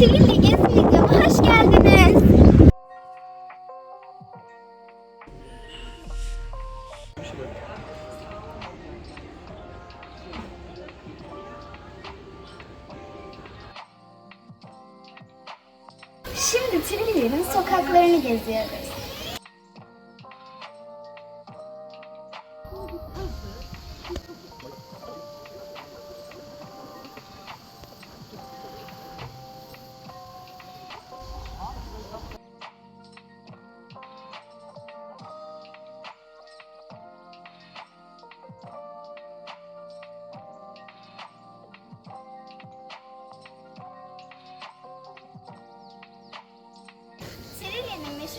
Çilingir Gezi videoma hoş geldiniz. Şimdi Trilli'nin sokaklarını geziyoruz.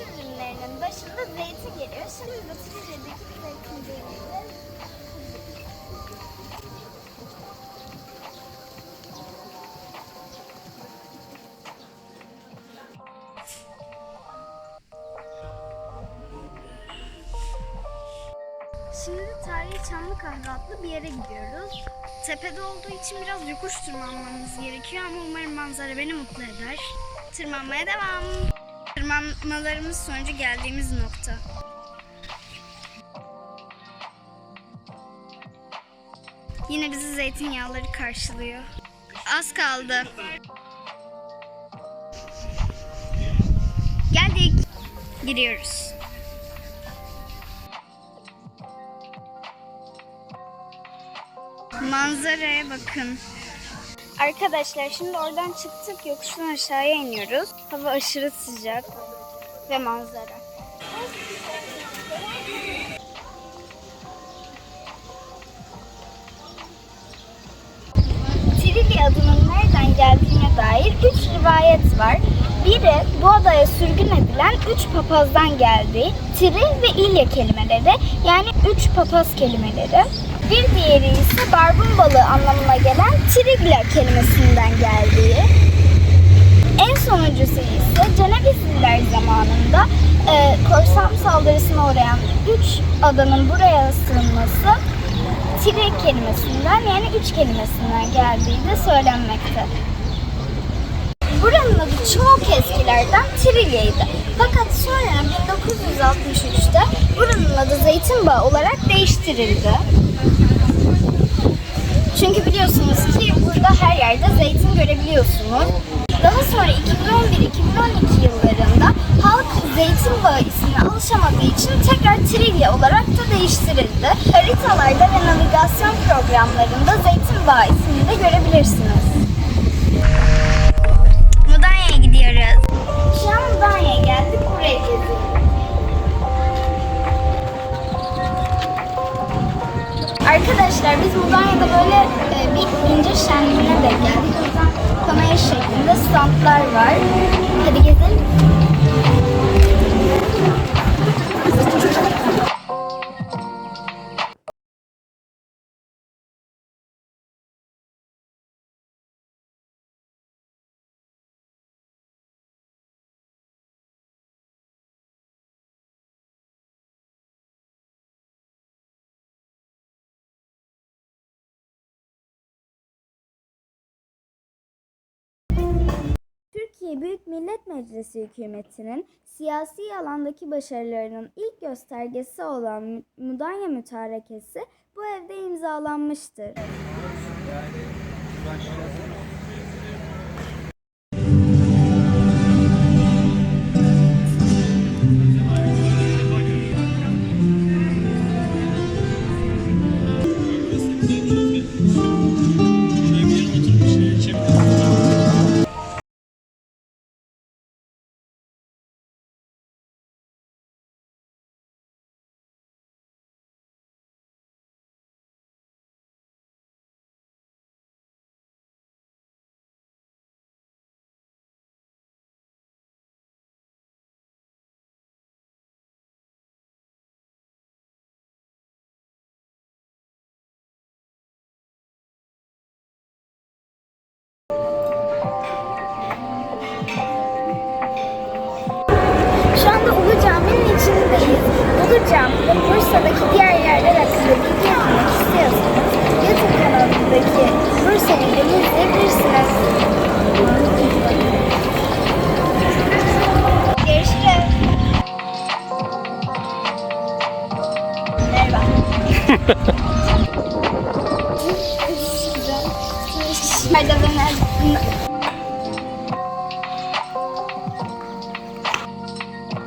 Ürünlerinin başında zeytin geliyor. Şimdi de Trilli'deki zeytinciliği Şimdi tarihi Çamlıkahve adlı bir yere gidiyoruz. Tepede olduğu için biraz yokuş tırmanmamız gerekiyor ama umarım manzara beni mutlu eder. Tırmanmaya devam. Tırmanmalarımız sonucu geldiğimiz nokta. Yine bizi zeytinyağları karşılıyor. Az kaldı. Geldik. Giriyoruz. Manzaraya bakın. Arkadaşlar şimdi oradan çıktık yokuştan aşağıya iniyoruz. Hava aşırı sıcak ve manzara. Trilli adının nereden geldiğine dair üç rivayet var. Biri bu adaya sürgün edilen üç papazdan geldiği, Tril ve İlya kelimeleri yani üç papaz kelimeleri. Bir diğeri ise barbun balığı anlamına gelen Trigla kelimesinden geldiği. En sonuncusu ise Cenevizliler zamanında e, korsan saldırısına uğrayan üç adanın buraya sığınması Tire kelimesinden yani üç kelimesinden geldiği de söylenmekte. Buranın adı çok eskilerden Trilya'ydı. Fakat sonra 1963'te buranın adı Zeytinbağı olarak değiştirildi. Çünkü biliyorsunuz ki burada her yerde zeytin görebiliyorsunuz. Daha sonra 2011-2012 yıllarında halk zeytin bağı ismine alışamadığı için tekrar Trilya olarak da değiştirildi. Haritalarda ve navigasyon programlarında zeytin bağı ismini de görebilirsiniz. Arkadaşlar biz Mudanya'da böyle e, bir incir şenliğine de geldik. O yüzden kamera şeklinde standlar var. Hadi gezelim. Türkiye Büyük Millet Meclisi hükümetinin siyasi alandaki başarılarının ilk göstergesi olan Mudanya Mütarekesi bu evde imzalanmıştır. Şu